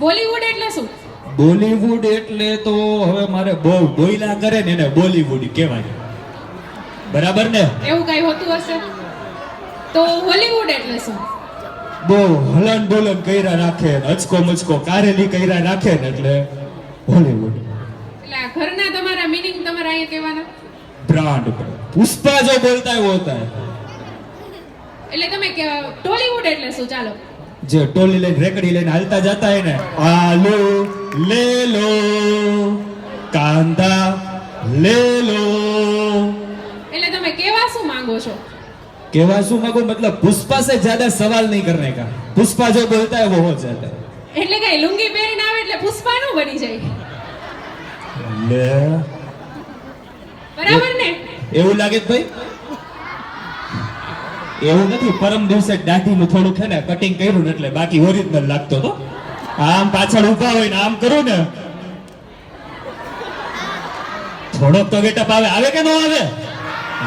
બોલીવુડ એટલે શું? બોલીવુડ એટલે તો હવે મારે બહુ બોયલા કરે ને એને બોલીવુડ કહેવાય. બરાબર ને? એવું કઈ હોતું હશે? તો હોલીવુડ એટલે શું? બહુ હલન બોલન કર્યા રાખે અચકો મચકો કારેલી કર્યા રાખે ને એટલે બોલીવુડ એટલે આ ઘરના તમારા મિનિંગ તમારા અહીંયા કહેવાના? બ્રાન્ડ પુષ્પા જો બોલતા હોય હોતા એટલે તમે ટોલીવુડ એટલે શું? ચાલો. જે ટોલી લઈને રેકડી લઈને હાલતા જતા હોય ને આલુ લે લો કાંદા લે લો એટલે તમે કેવા શું માંગો છો? કેવા શું માંગો? મતલબ પુષ્પા સે જ્યાદા સવાલ નહીં કરને કા. પુષ્પા જો બોલતા હોય વો હો એટલે કઈ લુંગી પહેરીને આવે એટલે પુષ્પા નું બની જાય. લે. બરાબર ને? એવું લાગે ભાઈ? એવું નથી પરમ દિવસે દાઢીનું થોડુંક છે ને કટિંગ કર્યું ને એટલે બાકી ઓરિજિનલ લાગતો હતો. આમ પાછળ ઊભા હોય ને આમ કરું ને. થોડોક તો ગેટઅપ આવે. આવે કે ન આવે?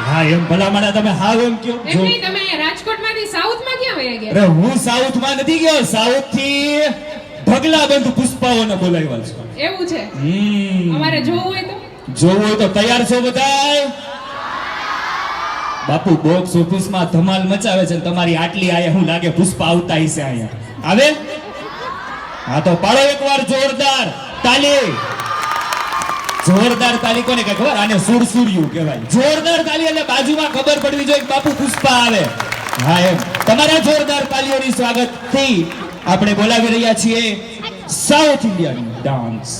હા એમ ભલામણા તમે હાવ એમ કયો તમે રાજકોટમાંથી સાઉથમાં ક્યાં વયા ગયા? અરે હું સાઉથમાં નથી ગયો સાઉથથી ઢગલા બંધ પુષ્પાઓને બોલાવ્યા છે. એવું છે? હમ. અમારે જોવું હોય તો? જોવું હોય તો તૈયાર છો બધાય? બાપુ બોક્સ ઓફિસમાં ધમાલ મચાવે છે તમારી આટલી આયા હું લાગે પુષ્પા આવતા હશે અહીંયા. આવે? હા તો પાડો એકવાર જોરદાર તાલી. જોરદાર તાલી કોને કે ખબર? આને સુરસુર્યું કહેવાય. જોરદાર તાલી એટલે બાજુમાં ખબર પડવી જોઈએ બાપુ પુષ્પા આવે. હા, એમ. તમારા જોરદાર તાલીઓની સ્વાગતથી આપણે બોલાવી રહ્યા છીએ સાઉથ ઇન્ડિયન ડાન્સ